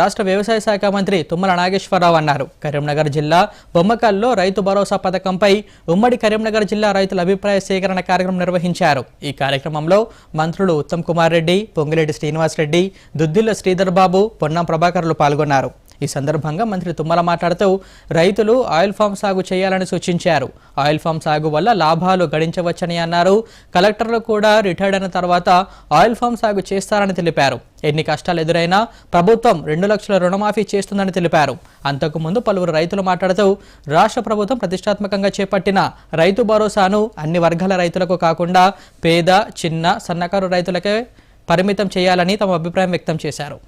రాష్ట్ర వ్యవసాయ శాఖ మంత్రి తుమ్మల నాగేశ్వరరావు అన్నారు. కరీంనగర్ జిల్లా బొమ్మకల్లో రైతు భరోసా పథకంపై ఉమ్మడి కరీంనగర్ జిల్లా రైతుల అభిప్రాయ సేకరణ కార్యక్రమం నిర్వహించారు. ఈ కార్యక్రమంలో మంత్రులు ఉత్తమ్ కుమార్ రెడ్డి పొంగిరెడ్డి శ్రీనివాస్ రెడ్డి దుద్దిల్ల శ్రీధర్ బాబు పొన్నం ప్రభాకర్లు పాల్గొన్నారు. ఈ సందర్భంగా మంత్రి తుమ్మల మాట్లాడుతూ రైతులు ఆయిల్ ఫామ్ సాగు చేయాలని సూచించారు. ఆయిల్ ఫామ్ సాగు వల్ల లాభాలు గడించవచ్చని అన్నారు. కలెక్టర్లు కూడా రిటైర్డ్ అయిన తర్వాత ఆయిల్ ఫామ్ సాగు చేస్తారని తెలిపారు. ఎన్ని కష్టాలు ఎదురైనా ప్రభుత్వం రెండు లక్షల రుణమాఫీ చేస్తుందని తెలిపారు. అంతకుముందు పలువురు రైతులు మాట్లాడుతూ రాష్ట్ర ప్రభుత్వం ప్రతిష్టాత్మకంగా చేపట్టిన రైతు భరోసాను అన్ని వర్గాల రైతులకు కాకుండా పేద చిన్న సన్నకారు రైతులకే పరిమితం చేయాలని తమ అభిప్రాయం వ్యక్తం చేశారు.